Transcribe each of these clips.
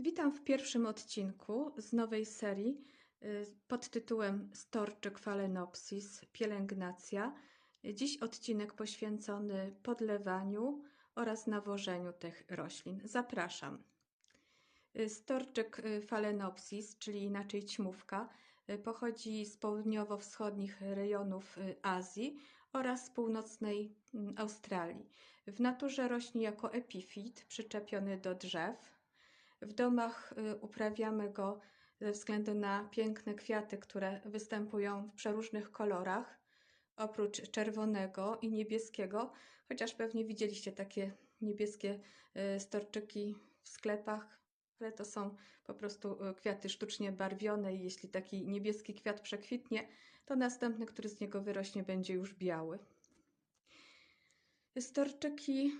Witam w pierwszym odcinku z nowej serii y, pod tytułem Storczyk Phalaenopsis Pielęgnacja. Dziś odcinek poświęcony podlewaniu oraz nawożeniu tych roślin. Zapraszam. Y, Storczyk y, Phalaenopsis, czyli inaczej ćmówka, pochodzi z południowo-wschodnich rejonów Azji oraz z północnej mm, Australii. W naturze rośnie jako epifit przyczepiony do drzew w domach y, uprawiamy go ze względu na piękne kwiaty, które występują w przeróżnych kolorach, oprócz czerwonego i niebieskiego, chociaż pewnie widzieliście takie niebieskie y, storczyki w sklepach, ale to są po prostu y, kwiaty sztucznie barwione i jeśli taki niebieski kwiat przekwitnie, to następny, który z niego wyrośnie, będzie już biały. Storczyki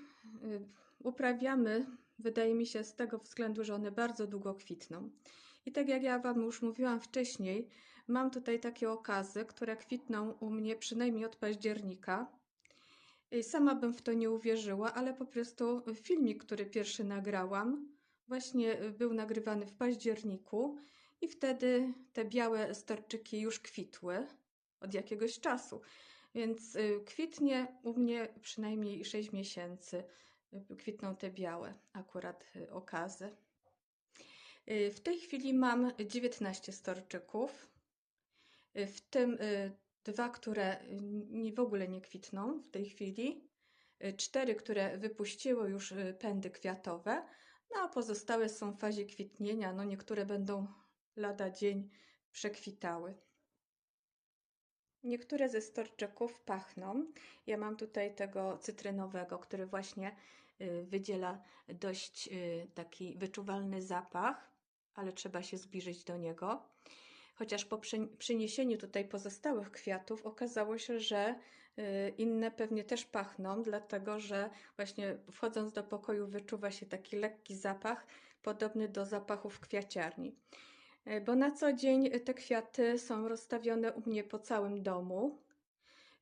uprawiamy Wydaje mi się z tego względu, że one bardzo długo kwitną. I tak jak ja Wam już mówiłam wcześniej, mam tutaj takie okazy, które kwitną u mnie przynajmniej od października. Sama bym w to nie uwierzyła, ale po prostu filmik, który pierwszy nagrałam, właśnie był nagrywany w październiku i wtedy te białe storczyki już kwitły od jakiegoś czasu. Więc y, kwitnie u mnie przynajmniej 6 miesięcy kwitną te białe akurat y, okazy. Y, w tej chwili mam 19 storczyków, y, w tym dwa, które w ogóle nie kwitną w tej chwili, cztery, które wypuściły już pędy kwiatowe, no a pozostałe są w fazie kwitnienia, no niektóre będą lada dzień przekwitały. Niektóre ze storczyków pachną. Ja mam tutaj tego cytrynowego, który właśnie y, wydziela dość y, taki wyczuwalny zapach, ale trzeba się zbliżyć do niego. Chociaż po przyniesieniu tutaj pozostałych kwiatów okazało się, że y, inne pewnie też pachną, dlatego że właśnie wchodząc do pokoju wyczuwa się taki lekki zapach, podobny do zapachów kwiaciarni. E, bo na co dzień te kwiaty są rozstawione u mnie po całym domu.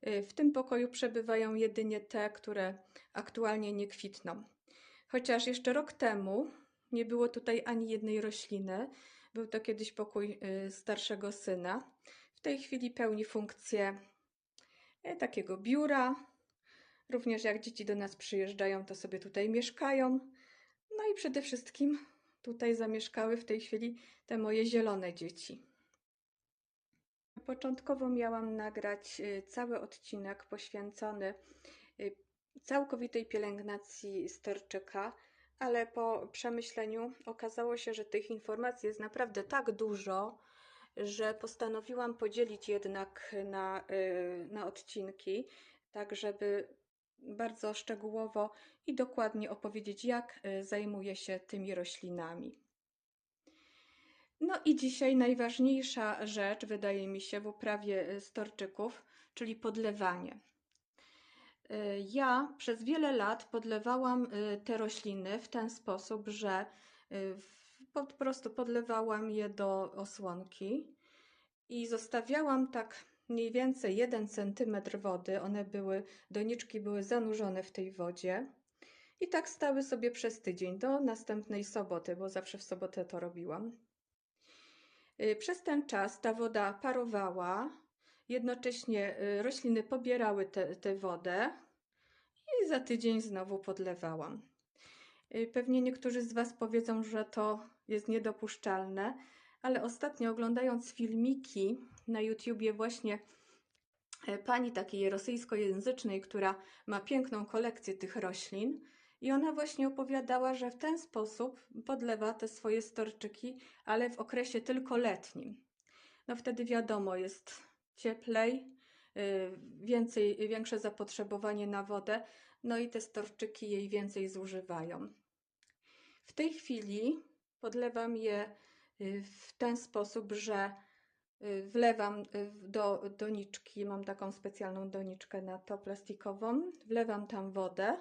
E, w tym pokoju przebywają jedynie te, które aktualnie nie kwitną. Chociaż jeszcze rok temu nie było tutaj ani jednej rośliny. Był to kiedyś pokój e, starszego syna. W tej chwili pełni funkcję takiego biura. Również jak dzieci do nas przyjeżdżają, to sobie tutaj mieszkają. No i przede wszystkim tutaj zamieszkały w tej chwili te moje zielone dzieci. Początkowo miałam nagrać y, cały odcinek poświęcony y, całkowitej pielęgnacji storczyka, ale po przemyśleniu okazało się, że tych informacji jest naprawdę tak dużo, że postanowiłam podzielić jednak na, y, na odcinki, tak żeby bardzo szczegółowo i dokładnie opowiedzieć, jak e, zajmuję się tymi roślinami. No i dzisiaj najważniejsza rzecz, wydaje mi się, w uprawie storczyków, czyli podlewanie. E, ja przez wiele lat podlewałam te rośliny w ten sposób, że po prostu podlewałam je do osłonki i zostawiałam tak mniej więcej 1 cm wody. One były, doniczki były zanurzone w tej wodzie. I tak stały sobie przez tydzień do następnej soboty, bo zawsze w sobotę to robiłam. Y, przez ten czas ta woda parowała, jednocześnie y, rośliny pobierały tę wodę i za tydzień znowu podlewałam. Y, pewnie niektórzy z Was powiedzą, że to jest niedopuszczalne, ale ostatnio oglądając filmiki na YouTubie właśnie e, pani takiej rosyjskojęzycznej, która ma piękną kolekcję tych roślin i ona właśnie opowiadała, że w ten sposób podlewa te swoje storczyki, ale w okresie tylko letnim. No wtedy wiadomo, jest cieplej, e, więcej, większe zapotrzebowanie na wodę, no i te storczyki jej więcej zużywają. W tej chwili podlewam je Y, w ten sposób, że y, wlewam y, do doniczki, mam taką specjalną doniczkę na to plastikową, wlewam tam wodę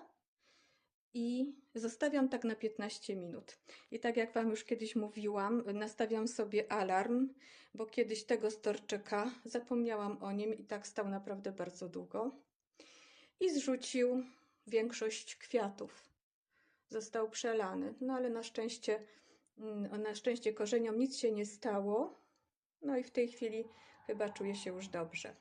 i zostawiam tak na 15 minut. I tak jak Wam już kiedyś mówiłam, nastawiam sobie alarm, bo kiedyś tego storczyka zapomniałam o nim i tak stał naprawdę bardzo długo. I zrzucił większość kwiatów. Został przelany, no ale na szczęście Na szczęście korzeniom nic się nie stało. No i w tej chwili chyba czuję się już dobrze.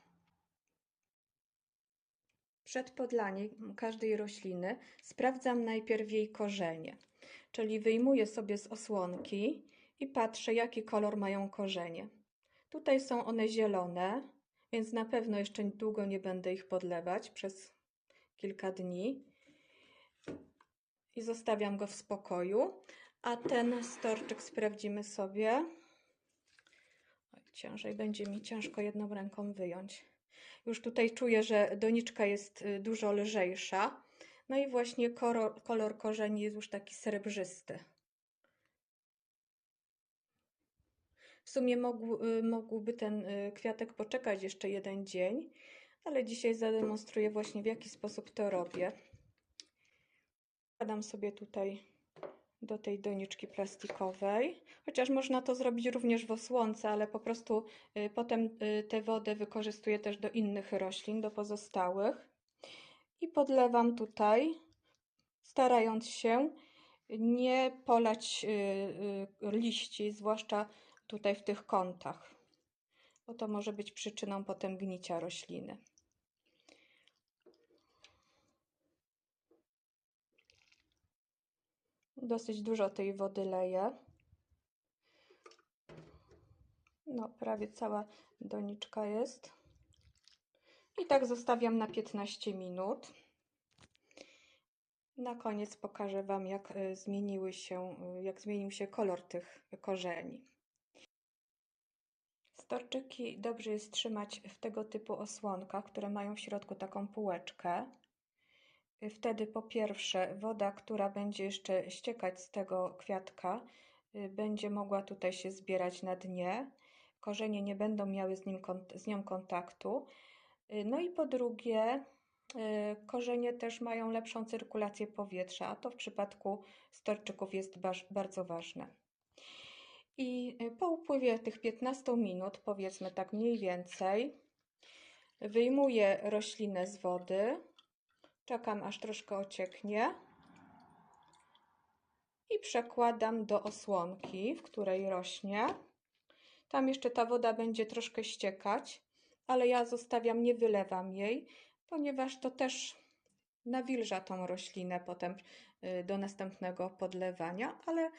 Przed podlaniem każdej rośliny sprawdzam najpierw jej korzenie, czyli wyjmuję sobie z osłonki i patrzę, jaki kolor mają korzenie. Tutaj są one zielone, więc na pewno jeszcze długo nie będę ich podlewać przez kilka dni. I zostawiam go w spokoju. A ten storczyk sprawdzimy sobie. Oj, ciężej będzie mi ciężko jedną ręką wyjąć. Już tutaj czuję, że doniczka jest y, dużo lżejsza. No i właśnie kolor, kolor korzeni jest już taki srebrzysty. W sumie mógł, y, mógłby ten y, kwiatek poczekać jeszcze jeden dzień, ale dzisiaj zademonstruję właśnie w jaki sposób to robię. Wkładam sobie tutaj do tej doniczki plastikowej, chociaż można to zrobić również w osłonce, ale po prostu y, potem y, tę wodę wykorzystuję też do innych roślin, do pozostałych. I podlewam tutaj, starając się nie polać y, liści, zwłaszcza tutaj w tych kątach, bo to może być przyczyną potem gnicia rośliny. Dosyć dużo tej wody leję. No, prawie cała doniczka jest. I tak zostawiam na 15 minut. Na koniec pokażę Wam, jak y, zmieniły się, y, jak zmienił się kolor tych korzeni. Storczyki dobrze jest trzymać w tego typu osłonkach, które mają w środku taką półeczkę. Wtedy po pierwsze woda, która będzie jeszcze ściekać z tego kwiatka, y, będzie mogła tutaj się zbierać na dnie. Korzenie nie będą miały z, nim, z nią kontaktu. Y, No i po drugie, y, korzenie też mają lepszą cyrkulację powietrza, a to w przypadku storczyków jest bardzo ważne. I po upływie tych 15 minut, powiedzmy tak mniej więcej, wyjmuję roślinę z wody, czekam aż troszkę ocieknie i przekładam do osłonki, w której rośnie. Tam jeszcze ta woda będzie troszkę ściekać, ale ja zostawiam, nie wylewam jej, ponieważ to też nawilża tą roślinę potem do następnego podlewania, ale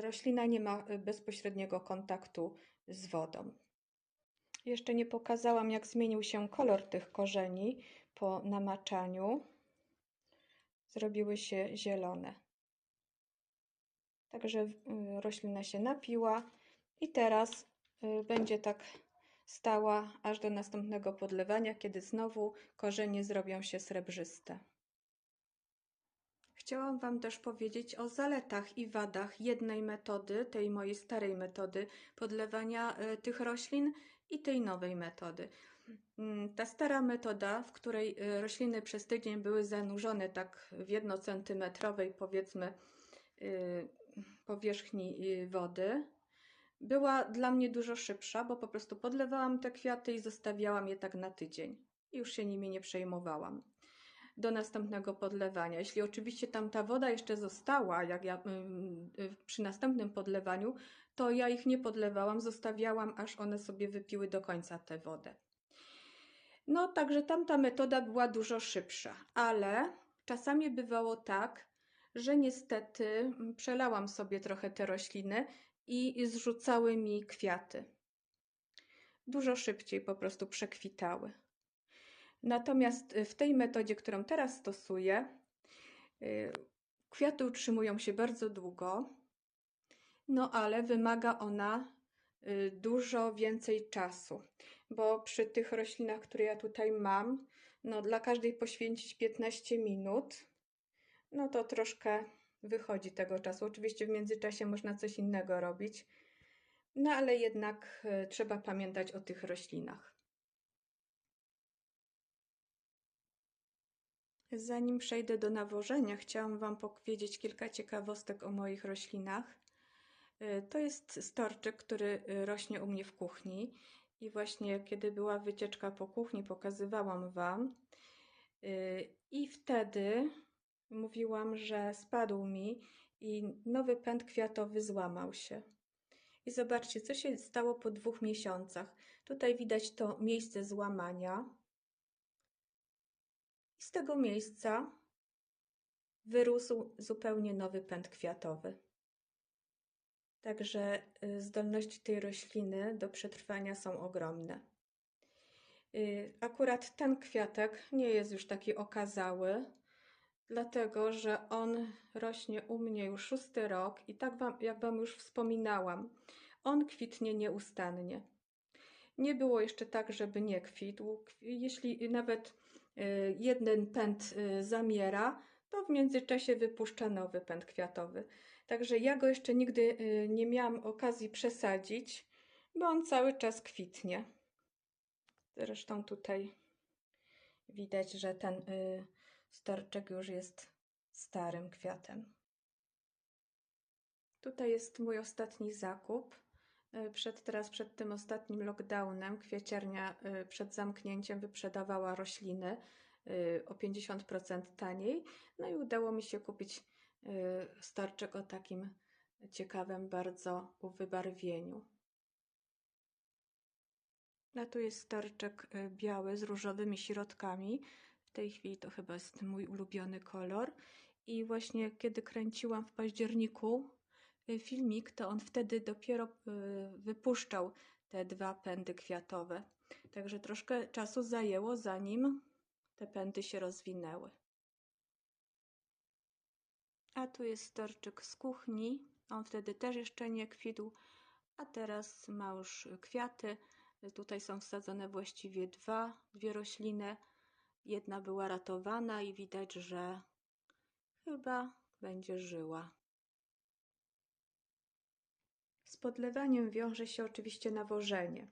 roślina nie ma bezpośredniego kontaktu z wodą. Jeszcze nie pokazałam, jak zmienił się kolor tych korzeni po namaczaniu. Zrobiły się zielone. Także roślina się napiła i teraz będzie tak stała aż do następnego podlewania, kiedy znowu korzenie zrobią się srebrzyste. Chciałam Wam też powiedzieć o zaletach i wadach jednej metody, tej mojej starej metody podlewania tych roślin i tej nowej metody. Ta stara metoda, w której rośliny przez tydzień były zanurzone tak w jednocentymetrowej powiedzmy powierzchni wody, była dla mnie dużo szybsza, bo po prostu podlewałam te kwiaty i zostawiałam je tak na tydzień. I już się nimi nie przejmowałam. Do następnego podlewania. Jeśli oczywiście tam ta woda jeszcze została, jak ja przy następnym podlewaniu, to ja ich nie podlewałam, zostawiałam, aż one sobie wypiły do końca tę wodę. No, także tamta metoda była dużo szybsza, ale czasami bywało tak, że niestety przelałam sobie trochę te rośliny i zrzucały mi kwiaty. Dużo szybciej po prostu przekwitały. Natomiast w tej metodzie, którą teraz stosuję, kwiaty utrzymują się bardzo długo, no ale wymaga ona dużo więcej czasu, bo przy tych roślinach, które ja tutaj mam, no dla każdej poświęcić 15 minut, no to troszkę wychodzi tego czasu. Oczywiście w międzyczasie można coś innego robić, no ale jednak trzeba pamiętać o tych roślinach. Zanim przejdę do nawożenia, chciałam Wam powiedzieć kilka ciekawostek o moich roślinach. To jest storczyk, który rośnie u mnie w kuchni i właśnie kiedy była wycieczka po kuchni, pokazywałam Wam i wtedy mówiłam, że spadł mi i nowy pęd kwiatowy złamał się. I zobaczcie, co się stało po dwóch miesiącach. Tutaj widać to miejsce złamania. I z tego miejsca wyrósł zupełnie nowy pęd kwiatowy. Także y, zdolności tej rośliny do przetrwania są ogromne. Y, akurat ten kwiatek nie jest już taki okazały, dlatego że on rośnie u mnie już szósty rok i tak wam, jak Wam już wspominałam, on kwitnie nieustannie. Nie było jeszcze tak, żeby nie kwitł. Jeśli nawet y, jeden pęd zamiera, to w międzyczasie wypuszcza nowy pęd kwiatowy. Także ja go jeszcze nigdy y, nie miałam okazji przesadzić, bo on cały czas kwitnie. Zresztą tutaj widać, że ten y, storczek już jest starym kwiatem. Tutaj jest mój ostatni zakup. Y, przed, teraz przed tym ostatnim lockdownem kwieciarnia przed zamknięciem wyprzedawała rośliny o 50% taniej. No i udało mi się kupić Y, starczek o takim ciekawym bardzo wybarwieniu. A tu jest starczek y, biały z różowymi środkami. W tej chwili to chyba jest mój ulubiony kolor. I właśnie kiedy kręciłam w październiku y, filmik, to on wtedy dopiero wypuszczał te dwa pędy kwiatowe. Także troszkę czasu zajęło, zanim te pędy się rozwinęły. A tu jest storczyk z kuchni. On wtedy też jeszcze nie kwitł, a teraz ma już kwiaty. Tutaj są wsadzone właściwie dwa, dwie rośliny. Jedna była ratowana i widać, że chyba będzie żyła. Z podlewaniem wiąże się oczywiście nawożenie.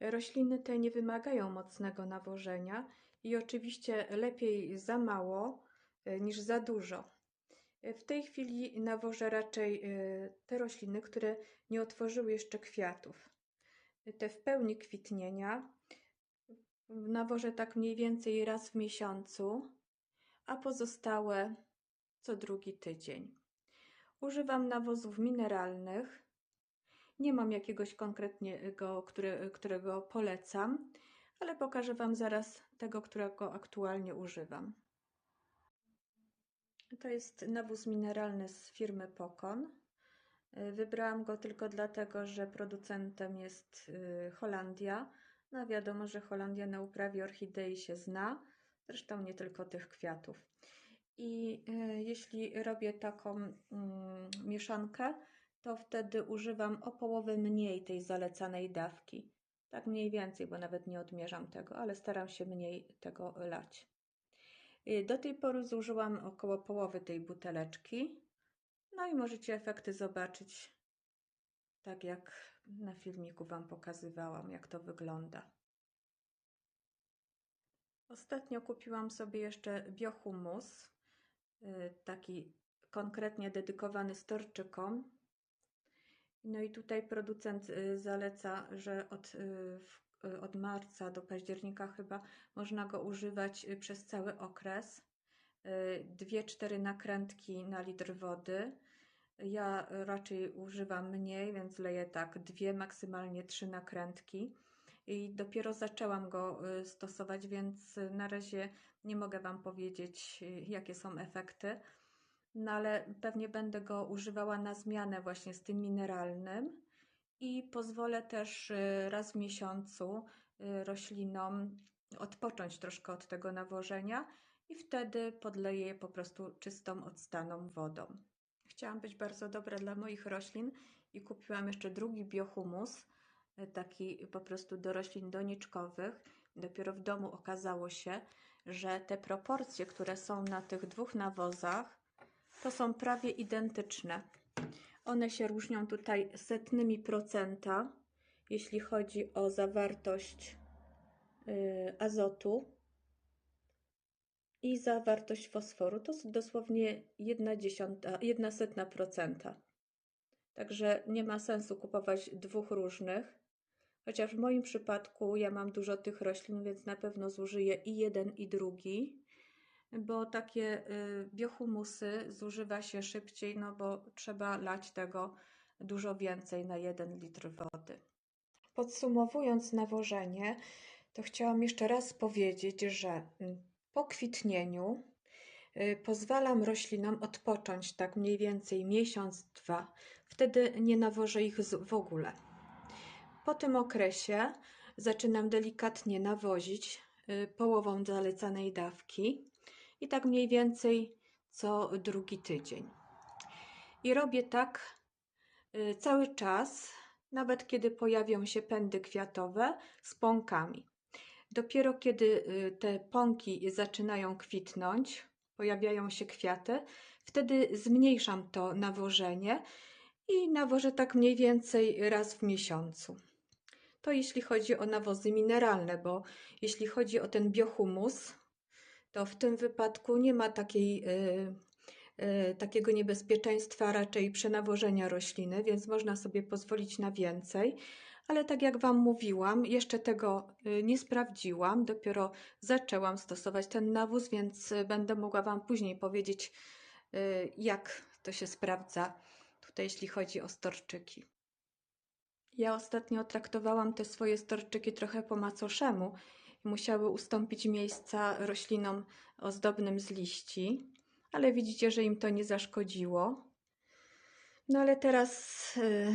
Rośliny te nie wymagają mocnego nawożenia i oczywiście lepiej za mało e, niż za dużo. W tej chwili nawożę raczej y, te rośliny, które nie otworzyły jeszcze kwiatów. Te w pełni kwitnienia nawożę tak mniej więcej raz w miesiącu, a pozostałe co drugi tydzień. Używam nawozów mineralnych. Nie mam jakiegoś konkretnego, który, którego polecam, ale pokażę Wam zaraz tego, którego aktualnie używam. To jest nawóz mineralny z firmy Pokon. Y, wybrałam go tylko dlatego, że producentem jest y, Holandia. No wiadomo, że Holandia na uprawie orchidei się zna, zresztą nie tylko tych kwiatów. I y, jeśli robię taką mm, mieszankę, to wtedy używam o połowę mniej tej zalecanej dawki. Tak mniej więcej, bo nawet nie odmierzam tego, ale staram się mniej tego lać. Y, do tej pory zużyłam około połowy tej buteleczki. No i możecie efekty zobaczyć, tak jak na filmiku Wam pokazywałam, jak to wygląda. Ostatnio kupiłam sobie jeszcze biohumus, y, taki konkretnie dedykowany storczykom. No i tutaj producent y, zaleca, że od od marca do października chyba można go używać y, przez cały okres. Y, dwie, cztery nakrętki na litr wody. Ja raczej używam mniej, więc leję tak dwie, maksymalnie trzy nakrętki. I dopiero zaczęłam go stosować, więc na razie nie mogę Wam powiedzieć, jakie są efekty. No ale pewnie będę go używała na zmianę właśnie z tym mineralnym i pozwolę też y, raz w miesiącu y, roślinom odpocząć troszkę od tego nawożenia i wtedy podleję je po prostu czystą, odstaną wodą. Chciałam być bardzo dobra dla moich roślin i kupiłam jeszcze drugi biohumus, y, taki po prostu do roślin doniczkowych. Dopiero w domu okazało się, że te proporcje, które są na tych dwóch nawozach, to są prawie identyczne. One się różnią tutaj setnymi procenta, jeśli chodzi o zawartość y, azotu i zawartość fosforu. To dosłownie jedna, dziesiąta, jedna setna procenta. Także nie ma sensu kupować dwóch różnych. Chociaż w moim przypadku ja mam dużo tych roślin, więc na pewno zużyję i jeden, i drugi. Bo takie y, biohumusy zużywa się szybciej, no bo trzeba lać tego dużo więcej na 1 litr wody. Podsumowując nawożenie, to chciałam jeszcze raz powiedzieć, że mm, po kwitnieniu y, pozwalam roślinom odpocząć tak mniej więcej miesiąc, dwa. Wtedy nie nawożę ich w ogóle. Po tym okresie zaczynam delikatnie nawozić y, połową zalecanej dawki i tak mniej więcej co drugi tydzień. I robię tak y, cały czas, nawet kiedy pojawią się pędy kwiatowe z pąkami. Dopiero kiedy y, te pąki zaczynają kwitnąć, pojawiają się kwiaty, wtedy zmniejszam to nawożenie i nawożę tak mniej więcej raz w miesiącu. To jeśli chodzi o nawozy mineralne, bo jeśli chodzi o ten biohumus, to w tym wypadku nie ma takiej, y, y, takiego niebezpieczeństwa raczej przenawożenia rośliny, więc można sobie pozwolić na więcej. Ale tak jak Wam mówiłam, jeszcze tego y, nie sprawdziłam, dopiero zaczęłam stosować ten nawóz, więc będę mogła Wam później powiedzieć, jak to się sprawdza tutaj, jeśli chodzi o storczyki. Ja ostatnio traktowałam te swoje storczyki trochę po macoszemu musiały ustąpić miejsca roślinom ozdobnym z liści, ale widzicie, że im to nie zaszkodziło. No ale teraz yy,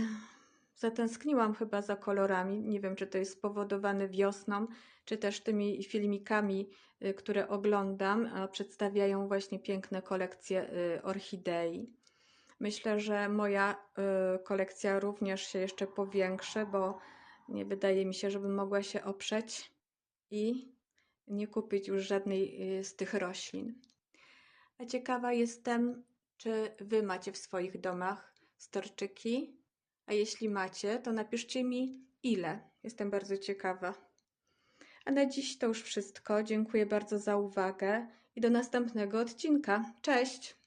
zatęskniłam chyba za kolorami. Nie wiem, czy to jest spowodowane wiosną, czy też tymi filmikami, yy, które oglądam, a przedstawiają właśnie piękne kolekcje yy, orchidei. Myślę, że moja y, kolekcja również się jeszcze powiększy, bo nie wydaje mi się, żebym mogła się oprzeć i nie kupić już żadnej y, z tych roślin. A ciekawa jestem, czy Wy macie w swoich domach storczyki? A jeśli macie, to napiszcie mi ile. Jestem bardzo ciekawa. A na dziś to już wszystko. Dziękuję bardzo za uwagę i do następnego odcinka. Cześć!